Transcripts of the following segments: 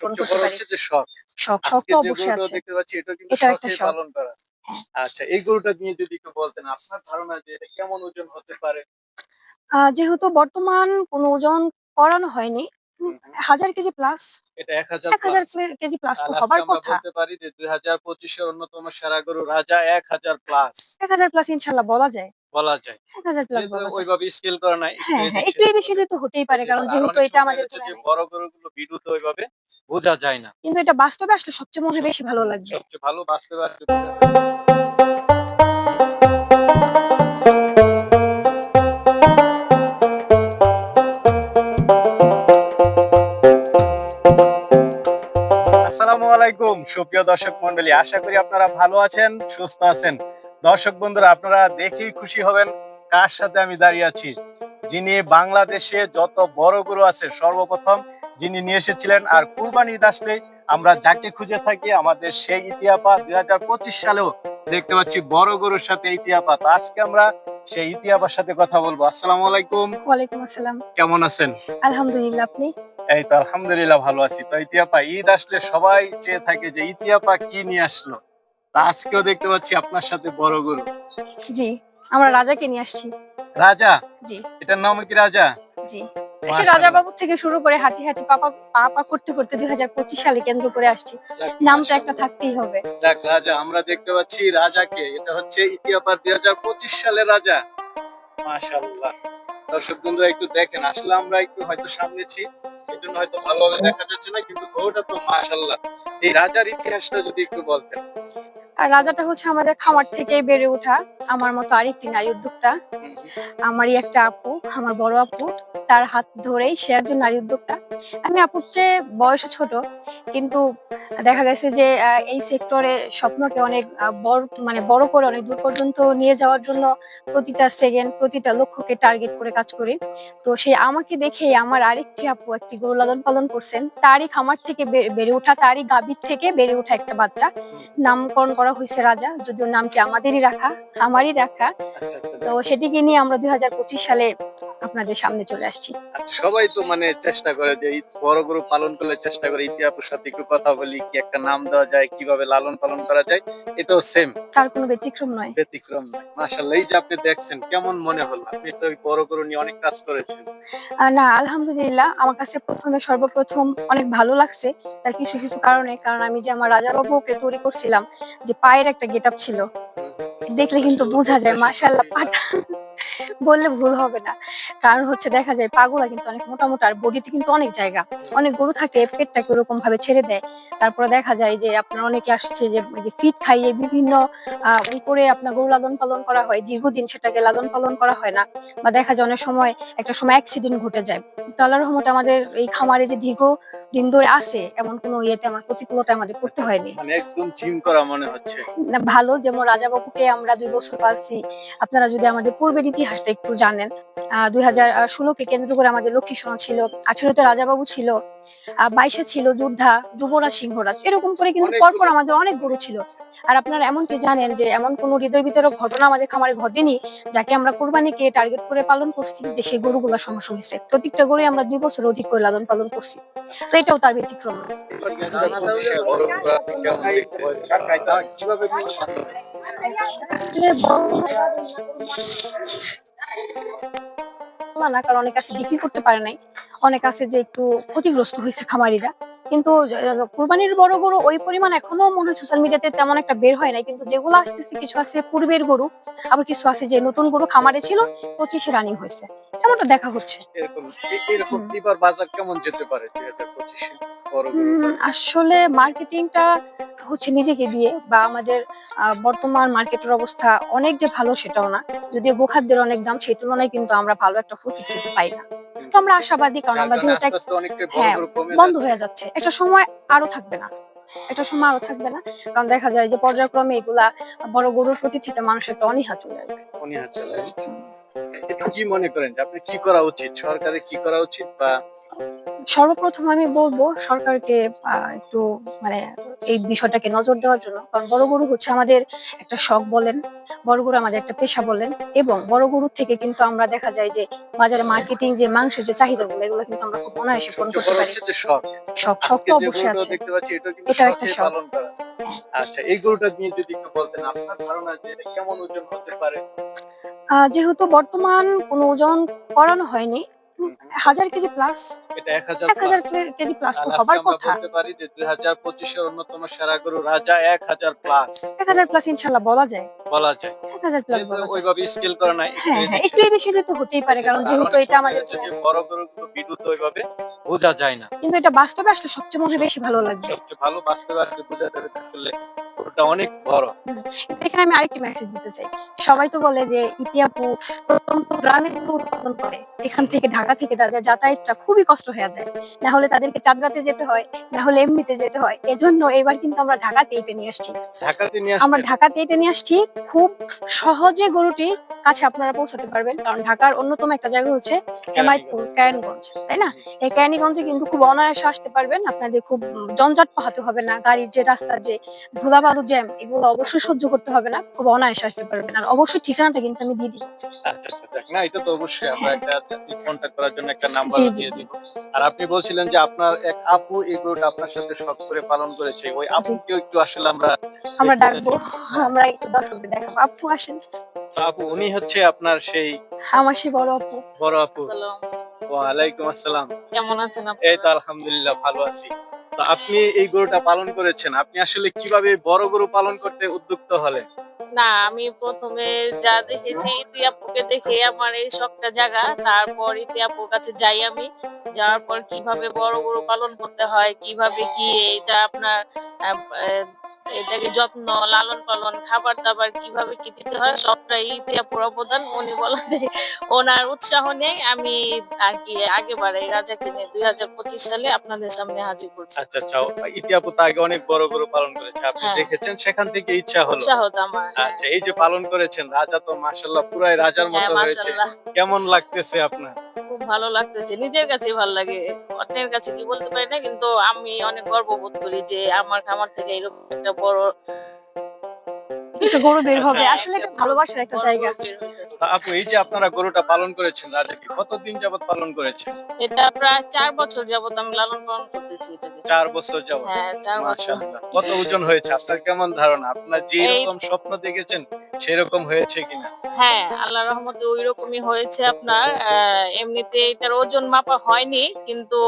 পূরণ করতে পারি। হচ্ছে যে শখ? শখ শখ তো অবশ্যই আছে। দেখতে পাচ্ছি এটা কিন্তু শখে। পালন করা। আচ্ছা এই গরুটা নিয়ে যদি একটু বলতেন আপনার ধারণা যে এটা কেমন ওজন হতে পারে? যেহেতু বর্তমান কোনো ওজন করানো হয়নি। হাজার কেজি প্লাস এটা এক হাজার কেজি প্লাস তো হবার কথা। বলতে পারি যে দুই হাজার পঁচিশের অন্যতম সেরা গরু রাজা এক হাজার প্লাস এক হাজার প্লাস ইনশাল্লাহ বলা যায়। বলা যায়। ওইভাবে স্কেল করা নাই হ্যাঁ হ্যাঁ একটু এদিক সেদিক তো হতেই পারে কারণ যেহেতু এটা আমাদের। বড় গরুগুলো ভিডিওতে ওইভাবে। বোঝা যায় না। কিন্তু এটা বাস্তবে আসলে সবচেয়ে মনে হয় বেশি ভালো লাগবে। সবচেয়ে ভালো বাস্তবে আসলে আসসালামু আলাইকুম সুপ্রিয় দর্শক মন্ডলী আশা করি আপনারা ভালো আছেন সুস্থ আছেন। দর্শক বন্ধুরা আপনারা দেখেই খুশি হবেন কার সাথে আমি দাঁড়িয়ে আছি। যিনি বাংলাদেশে যত বড় গরু আছে সর্বপ্রথম যিনি নিয়ে এসেছিলেন আর কুরবানি ঈদ আসলে আমরা যাকে খুঁজে থাকি আমাদের সেই ইতিহাপা দুই হাজার পঁচিশ সালেও দেখতে পাচ্ছি বড় গরুর সাথে ইতিহাপা তো আজকে আমরা সেই ইতিহাপার সাথে কথা বলব। আসসালামু আলাইকুম। ওয়ালাইকুম আসসালাম। কেমন আছেন? আলহামদুলিল্লাহ আপনি? এই তো আলহামদুলিল্লাহ ভালো আছি। তো ইতিহাপা ঈদ আসলে সবাই চেয়ে থাকে যে ইতিহাপা কি নিয়ে আসলো। তা আজকেও দেখতে পাচ্ছি আপনার সাথে বড় গরু। জি আমরা রাজাকে নিয়ে আসছি। রাজা? জি। এটার নাম কি রাজা? জি। সে মাশাআল্লাহ। রাজা বাবু থেকে শুরু করে হাঁটি হাঁটি পাপা পাপা করতে করতে দুই হাজার পঁচিশ সালে কেন্দ্র করে আসছি। নামটা একটা থাকতেই হবে। যাক রাজা আমরা দেখতে পাচ্ছি রাজাকে। এটা হচ্ছে ইতিহাপার দুই হাজার পঁচিশ সালের রাজা। মাশাল্লাহ দর্শক বন্ধুরা একটু দেখেন আসলে আমরা একটু হয়তো সামনে ছি এই জন্য হয়তো ভালোভাবে দেখা যাচ্ছে না কিন্তু গরুটা তো মাশাল্লাহ এই রাজার ইতিহাসটা যদি একটু বলতেন। আর রাজাটা হচ্ছে আমাদের খামার থেকে বেড়ে ওঠা আমার মতো আরেকটি নারী উদ্যোক্তা। আমারই একটা আপু, আমার বড় আপু, তার হাত ধরেই সে একজন নারী উদ্যোক্তা। আমি আপুর চেয়ে বয়সে ছোট, কিন্তু দেখা গেছে যে এই সেক্টরে স্বপ্নকে অনেক বড় মানে বড় করে অনেক দূর পর্যন্ত নিয়ে যাওয়ার জন্য প্রতিটা সেকেন্ড প্রতিটা লক্ষ্যকে টার্গেট করে কাজ করি। তো সেই আমাকে দেখে আমার আরেকটি আপু একটি গরু লালন পালন করছেন। তারই খামার থেকে বেড়ে ওঠা, তারই গাভীর থেকে বেড়ে ওঠা একটা বাচ্চা। নামকরণ করা হয়েছে রাজা। যদিও নামটি আমাদেরই রাখা আমারই রাখা। আচ্ছা আচ্ছা তো সেটিকে নিয়ে আমরা দুই হাজার পঁচিশ সালে আপনাদের সামনে চলে আসছি। আচ্ছা, সবাই তো মানে চেষ্টা করে যে বড় গরু পালন করলে চেষ্টা করে ইতিহাসের সাথে একটু কথা বলি কি একটা নাম দেওয়া যায় কীভাবে লালন পালন করা যায় এটাও সেম তার কোনো ব্যতিক্রম নয়। ব্যতিক্রম নয়। মাশাল্লাহ এই যে আপনি দেখছেন কেমন মনে হলো? আপনি তো বড় গরু নিয়ে অনেক কাজ করেছেন। না আলহামদুলিল্লাহ আমার কাছে প্রথমে সর্বপ্রথম অনেক ভালো লাগছে তার কিছু কিছু কারণে। কারণ আমি যে আমার রাজা বাবুকে তৈরি করছিলাম যে পায়ের একটা গেট ছিল। দেখলে কিন্তু বোঝা যায় মাশাল্লাহ পাটা বললে ভুল হবে না। কারণ হচ্ছে দেখা যায় পাগুলা কিন্তু অনেক মোটা মোটা আর বডিতে কিন্তু অনেক জায়গা। অনেক গরু থাকে, পেটটাকে ওরকম ভাবে ছেড়ে দেয়। তারপরে দেখা যায় যে আপনার অনেকে আসছে যে ফিট খাইয়ে বিভিন্ন, আহ করে আপনার গরু লালন পালন করা হয়। দীর্ঘদিন সেটাকে লালন পালন করা হয় না। বা দেখা যায় অনেক সময়, একটা সময় অ্যাক্সিডেন্ট ঘটে যায়। তো আল্লাহর রহমতে আমাদের এই খামারে যে দীর্ঘ দিন ধরে আছে এমন কোনো ইয়েতে আমার প্রতিকূলতা আমাদের করতে হয়নি। মানে একদম জিম করা মনে হচ্ছে। না, ভালো যেমন রাজা বাবুকে আমরা দুই বছর পালছি আপনারা যদি আমাদের পূর্বের ইতিহাসটা একটু জানেন আহ দুই হাজার ষোলোকে কেন্দ্র করে আমাদের লক্ষ্মী সোনা ছিল আঠেরোতে রাজা বাবু ছিল বাইশে ছিল যোদ্ধা যুবরাজ সিংহরাজ এরকম করে কিন্তু পরপর আমাদের অনেক গরু ছিল। আর আপনারা এমনকি জানেন যে এমন কোনো হৃদয় বিতরক ঘটনা আমাদের খামারে ঘটেনি যাকে আমরা কোরবানিকে টার্গেট করে পালন করছি যে সেই গরুগুলোর সমস্যা হয়েছে প্রত্যেকটা গরু আমরা দুই বছর অধিক করে লালন পালন করছি। তো এটাও তার ব্যতিক্রম। না। এবার 2025 বড় গরু আপনি কেমন দেখতে কীভাবে না কারণ অনেক আছে বিক্রি করতে পারে নাই। অনেক আছে যে একটু ক্ষতিগ্রস্ত হয়েছে খামারিরা। কিন্তু কোরবানির বড় গরু ওই পরিমাণ এখনও মনে হয় সোশ্যাল মিডিয়াতে তেমন একটা বের হয় নাই। কিন্তু যেগুলো আসতেছে কিছু আছে পূর্বের গরু আবার কিছু আছে যে নতুন গরু খামারে ছিল পঁচিশে রানিং হয়েছে। এমনটা দেখা হচ্ছে। এরকম এরকম এবার বাজার কেমন যেতে পারে দুই হাজার পঁচিশে? আসলে মার্কেটিংটা হচ্ছে নিজেকে দিয়ে বা আমাদের বর্তমান মার্কেটের অবস্থা অনেক যে ভালো সেটাও না। যদিও গোখাদ্যের অনেক দাম সেই তুলনায় কিন্তু আমরা ভালো একটা প্রফিট পেতে পাই না। তো আমরা আশাবাদী কারণ আমরা যেহেতু হ্যাঁ, বন্ধ হয়ে যাচ্ছে। একটা সময় আরও থাকবে না। একটা সময় আরও থাকবে না। কারণ দেখা যায় যে পর্যায়ক্রমে এগুলা বড় গরুর প্রতি থেকে মানুষের একটা অনীহা চলে আসবে। উনি হচ্ছে এটা কি মনে করেন আপনি কি করা উচিত? সরকারের কি করা উচিত? বা সর্বপ্রথম আমি বলব সরকারকে একটু মানে এই বিষয়টাকে নজর দেওয়ার জন্য। কারণ বড় গরু হচ্ছে আমাদের একটা শখ বলেন বড় গরু আমাদের একটা পেশা বলেন এবং বড় গরু থেকে কিন্তু আমরা দেখা যায় যে বাজারে মার্কেটিং যে মাংসের যে চাহিদাগুলো এগুলো কিন্তু আমরা খুব অনায়াসে পূরণ করতে পারি। শখ। শখ তো অবশ্যই আছে। দেখতে পাচ্ছি এটা কিন্তু একটা শখ। আচ্ছা এই গরুটা নিয়ে যদি একটু বলতেন আপনার ধারণা যে কেমন ওজন হতে পারে? যেহেতু বর্তমান কোনো ওজন করানো হয়নি হাজার কেজি প্লাস এটা এক হাজার কেজি প্লাস তো হবার কথা। বলতে পারি যে দুই হাজার পঁচিশের অন্যতম সেরা গরু রাজা এক হাজার প্লাস এক হাজার প্লাস ইনশাল্লাহ বলা যায়। বলা যায়। এক হাজার প্লাস ওইভাবে স্কেল করা নাই। একটু হ্যাঁ হ্যাঁ একটু এদিক তো হতেই পারে কারণ যেহেতু এটা আমাদের যে বড় গরুগুলো বিদ্যুৎ ওইভাবে বোঝা যায় না। কিন্তু এটা বাস্তবে আসলে সবচেয়ে মনে বেশি ভালো লাগবে। সবচেয়ে ভালো বাস্তবে আসলে বোঝা যাবে আসলে গরুটা অনেক বড়। এখানে আমি আরেকটি মেসেজ দিতে চাই। সবাই তো বলে যে ইতিহাপু প্রত্যন্ত গ্রামে উৎপাদন করে এখান থেকে ঢাকা থেকে তাদের যাতায়াতটা খুবই কষ্ট হয়ে যায়। না হলে তাদেরকে চাঁদরাতে যেতে হয় না হলে এমনিতে যেতে হয়। এজন্য এবার কিন্তু আমরা ঢাকাতে এটা নিয়ে আসছি। আমরা ঢাকাতে এটা নিয়ে আসছি। খুব সহজে গরুটি কাছে আপনারা পৌঁছাতে পারবেন। কারণ ঢাকার অন্যতম একটা জায়গা হচ্ছে হেমায়তপুর ক্যারানগঞ্জ তাই না? এই ক্যারানীগঞ্জে কিন্তু খুব অনায়াসে আসতে পারবেন। আপনাদের খুব জঞ্জাট পোহাতে হবে না। গাড়ির যে রাস্তার যে ধুলাবালু জ্যাম এগুলো অবশ্যই সহ্য করতে হবে না। খুব অনায়াসে আসতে পারবেন। আর অবশ্যই ঠিকানাটা কিন্তু আমি দিয়ে দিব আচ্ছা আচ্ছা না এটা তো অবশ্যই। আমরা একটা কন্ট্যাক্ট করার জন্য একটা নাম্বার দিয়ে। দিব। আর আপনি বলছিলেন যে আপনার এক আপু এই গরুটা আপনার সাথে শখ করে পালন করেছে। ওই আপুকেও একটু আসলে আমরা আমরা ডাকবো। আমরা একটু দর্শকদের দেখাবো। আপু আসেন। তো আপু উনি হচ্ছে আপনার সেই আমার সেই বড় আপু। বড় আপু। আসসালাম। ওয়ালাইকুম আসসালাম। কেমন আছেন আপনি? এই তো আলহামদুলিল্লাহ ভালো আছি। তো আপনি এই গরুটা পালন করেছেন। আপনি আসলে কীভাবে বড় গরু পালন করতে উদ্যুক্ত হলেন? না, আমি প্রথমে যা দেখেছি ইতিহাপুকে দেখে আমার এই শখটা জায়গা তারপর ইতিহাপুর কাছে যাই আমি। যাওয়ার পর কীভাবে বড় গরু পালন করতে হয়, কীভাবে কি এটা আপনার এটাকে যত্ন লালন পালন খাবার দাবার কীভাবে কি দিতে হয় সবটাই ইতিহাপুর অবদান উনি বলাতে ওনার উৎসাহ নেই আমি আর কি আগে বাড়াই রাজাকে নিয়ে দুই হাজার পঁচিশ সালে আপনাদের সামনে হাজির করছি। আচ্ছা আচ্ছা ইতি আপু তো আগে অনেক বড় বড় পালন করেছে আপনি হ্যাঁ। দেখেছেন সেখান থেকে ইচ্ছা হলো। উৎসাহ তো আমার হ্যাঁ। আচ্ছা এই যে পালন করেছেন রাজা তো মাশাল্লাহ পুরাই রাজার হ্যাঁ মতো হয়েছে কেমন লাগতেছে আপনার? খুব ভালো লাগতেছে। নিজের কাছে ভালো লাগে। অন্যের কাছে কি বলতে পারি না, কিন্তু আমি অনেক গর্ববোধ করি যে আমার খামার থেকে এরকম একটা বড় একটু গরু বের হবে। হ্যাঁ, আসলে এটা ভালোবাসার একটা জায়গা। আপু এই যে আপনারা গরুটা পালন করেছেন রাজাকে কতদিন যাবত পালন করেছেন? এটা প্রায় চার বছর যাবত আমি লালন পালন করতেছি এটাকে চার বছর যাবত হ্যাঁ চার বছর। কত ওজন হয়েছে? আপনার কেমন ধারণা? আপনার যে রকম স্বপ্ন দেখেছেন সেরকম হয়েছে কিনা? হ্যাঁ আল্লাহ রহমতে ওই রকমই হয়েছে আপনার। আহ, এমনিতে এটার ওজন মাপা হয়নি কিন্তু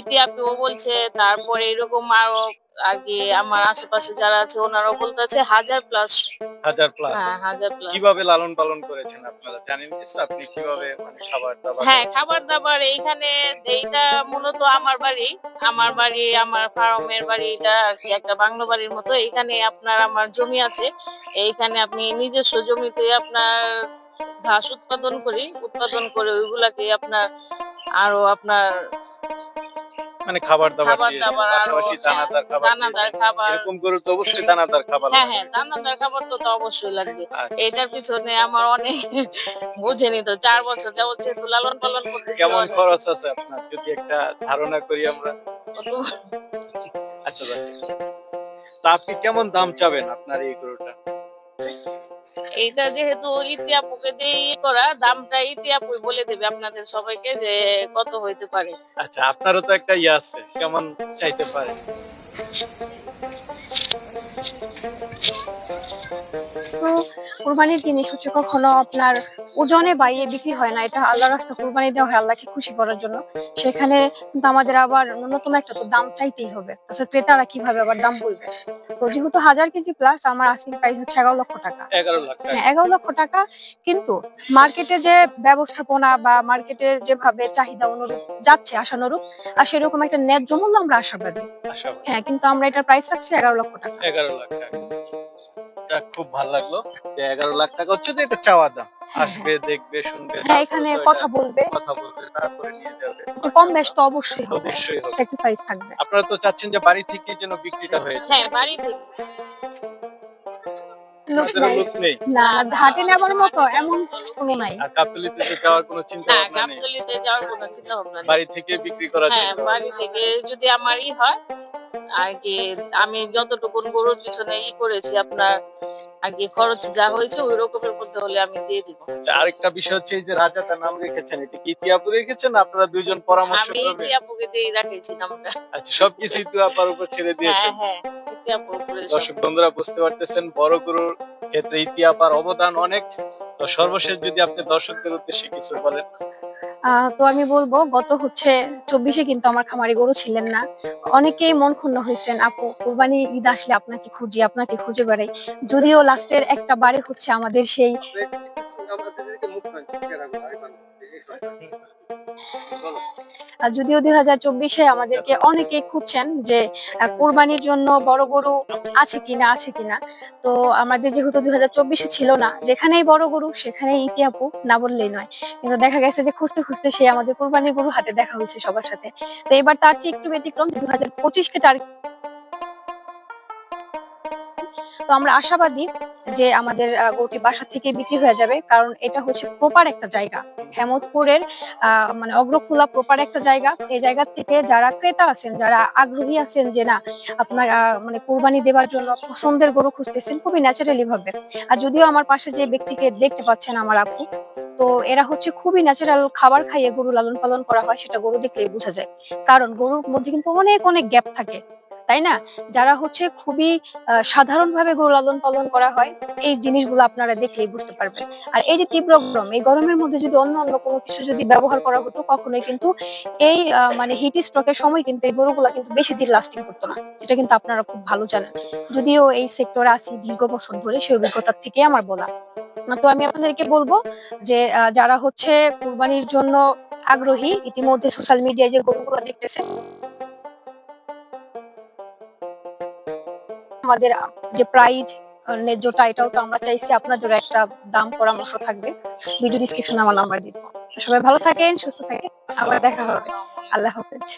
ইতিহাসও বলছে তারপরে এরকম আরও আগে আমার আশেপাশে যারা আছে ওনারাও বলতেছে হাজার প্লাস হাজার প্লাস হ্যাঁ হাজার প্লাস কীভাবে লালন পালন করেছেন আপনারা? জানেন কিছু আপনি কীভাবে মানে খাবার দাবার হ্যাঁ খাবার দাবার এইখানে এইটা মূলত আমার বাড়ি। আমার বাড়ি আমার ফার্মের বাড়ি এটা আর কি একটা বাংলো বাড়ির মতো। এইখানে আপনার আমার জমি আছে। এইখানে আপনি নিজস্ব জমিতে আপনার ঘাস উৎপাদন করি। উৎপাদন করে ওইগুলাকে আপনার আরও আপনার মানে খাবার দাবার পাশাপাশি দানাদার খাবার দানাদার খাবার। এরকম তো অবশ্যই দানাদার খাবার হ্যাঁ হ্যাঁ দানাদার খাবার তো তো অবশ্যই লাগবে। আচ্ছা, এটার পিছনে আমার অনেক বুঝেনি তো চার বছর যাবত যেহেতু লালন পালন করতেছি কেমন খরচ আছে আপনার? যদি একটা ধারণা করি আমরা। আচ্ছা তা আপনি কেমন দাম চাবেন আপনার এই গরুটা এইটা যেহেতু ইতিয়া পুকে দিয়ে ই করা দামটা ইতিয়া পুই বলে দেবে আপনাদের সবাইকে যে কত হইতে পারে। আচ্ছা আপনারও তো একটা ইয়ে আছে কেমন চাইতে পারে? কুরবানির জিনিস হচ্ছে কখনো আপনার ওজনে বাইয়ে বিক্রি হয় না এটা আল্লাহ রাস্তা কুরবানি দেওয়া হয় আল্লাহকে খুশি করার জন্য। সেখানে কিন্তু আমাদের আবার ন্যূনতম একটা তো দাম চাইতেই হবে। আসলে ক্রেতারা কীভাবে আবার দাম বলবে? তো যেহেতু হাজার কেজি প্লাস আমার আস্কিং প্রাইস হচ্ছে এগারো লক্ষ টাকা। হ্যাঁ এগারো লক্ষ টাকা কিন্তু মার্কেটে যে ব্যবস্থাপনা বা মার্কেটের যেভাবে চাহিদা অনুরূপ যাচ্ছে আশানুরূপ আর সেরকম একটা ন্যায্য মূল্য আমরা আশাবাদী। হ্যাঁ কিন্তু আমরা এটার প্রাইস রাখছি এগারো লক্ষ টাকা। এগারো লাখ টাকা। যাক, খুব ভালো লাগল। এগারো লাখ টাকা হচ্ছে যে এটা চাওয়া দাম। আসবে দেখবে শুনবে হ্যাঁ এখানে কথা বলবে। কথা বলবে তারপরে নিয়ে যাবে। কম বেশ তো অবশ্যই হবে। অবশ্যই স্যাক্রিফাইস থাকবে। আপনারা তো চাচ্ছেন যে বাড়ি থেকে যেন বিক্রিটা হয়ে যায়। হ্যাঁ বাড়ি থেকে। লোক আপনাদের নাই। লোক নেই। না ঘাটে নেবার মতো এমন কোনো নাই। আর গাবতলিতে যাওয়ার কোনো চিন্তা ভাবনা নেই। গাবতলিতে যাওয়ার কোনো চিন্তা ভাবনা নেই। বাড়ি থেকে বিক্রি করা হ্যাঁ বাড়ি থেকে যদি আমারই হয় আর কি আমি যতটুকুন গরুর পিছনে ই করেছি আপনার আর কি খরচ যা হয়েছে ওই রকমের মধ্যে হলে আমি দিয়ে দিব। আচ্ছা, আরেকটা বিষয় হচ্ছে এই যে রাজাটার নাম রেখেছেন এটা কি ইতিয়াপু রেখেছেন আপনারা দুইজন পরামর্শ আমি টিয়াপুকে দিয়ে রাখেছি নামটা। আচ্ছা সবকিছু ইতু আপার উপর ছেড়ে হ্যাঁ দিয়েছেন। হ্যাঁ উপরে দর্শক বন্ধুরা বুঝতে পারতেছেন বড় গরুর ক্ষেত্রে ইতিয়াপার অবদান অনেক। তো সর্বশেষ যদি আপনি দর্শকদের উদ্দেশ্যে কিছু বলেন। তো আমি বলব, গত হচ্ছে চব্বিশে কিন্তু আমার খামারি গরু ছিলেন না। অনেকেই মন ক্ষুণ্ণ হয়েছেন, আপু কোরবানি ঈদ আসলে আপনাকে খুঁজি, আপনাকে খুঁজে বেড়াই। যদিও লাস্টের একটা বারে হচ্ছে আমাদের সেই যদিও দুই হাজার চব্বিশে আমাদেরকে অনেকেই খুঁজছেন যে কোরবানির জন্য বড় গরু আছে কিনা আছে কিনা। তো আমাদের যেহেতু দুই হাজার চব্বিশে ছিল না, যেখানেই বড় গরু, সেখানেই ইতিহাপু না বললেই নয়। কিন্তু দেখা গেছে যে খুঁজতে খুঁজতে সে আমাদের কোরবানির গরু হাতে দেখা হয়েছে সবার সাথে। তো এবার তার চেয়ে একটু ব্যতিক্রম দু হাজার পঁচিশকে টার্গেট তো আমরা আশাবাদী যে আমাদের গরুটি বাসা থেকে বিক্রি হয়ে যাবে। কারণ এটা হচ্ছে প্রপার একটা জায়গা। হেমতপুরের মানে অগ্রখোলা প্রপার একটা জায়গা। এই জায়গা থেকে যারা ক্রেতা আছেন, যারা আগ্রহী আছেন যে না, আপনার মানে কোরবানি দেওয়ার জন্য পছন্দের গরু খুঁজতেছেন, খুবই ন্যাচারালি ভাবে। আর যদিও আমার পাশে যে ব্যক্তিকে দেখতে পাচ্ছেন আমার আপু, তো এরা হচ্ছে খুবই ন্যাচারাল খাবার খাইয়ে গরু লালন পালন করা হয়, সেটা গরু দেখলেই বোঝা যায়। কারণ গরুর মধ্যে কিন্তু অনেক অনেক গ্যাপ থাকে। তাই না? যারা হচ্ছে খুবই সাধারণ ভাবে গরু লালন পালন করা হয়, এই জিনিসগুলো আপনারা দেখলেই বুঝতে পারবেন। আর এই যে তীব্র গরম, এই গরমের মধ্যে যদি অন্য অন্য কোনো কিছু যদি ব্যবহার করা হতো, কখনোই কিন্তু এই মানে হিট স্ট্রোকের সময় কিন্তু এই গরুগুলা কিন্তু বেশি দিন লাস্টিং করতো না। যেটা কিন্তু আপনারা খুব ভালো জানেন। যদিও এই সেক্টরে আছি দীর্ঘ বছর ধরে সেই অভিজ্ঞতার থেকে আমার বলা। তো আমি আপনাদেরকে বলব যে যারা হচ্ছে কুরবানির জন্য আগ্রহী, ইতিমধ্যে সোশ্যাল মিডিয়ায় যে গরুগুলো দেখতেছেন আমাদের যে প্রাইজ ন্যায্যটা এটাও তো আমরা চাইছি আপনাদের একটা দাম পরামর্শ থাকবে। ভিডিও ডিসক্রিপশন আমার নাম্বার দিব। সবাই ভালো থাকেন, সুস্থ থাকেন। আবার দেখা হবে। আল্লাহ হাফেজ।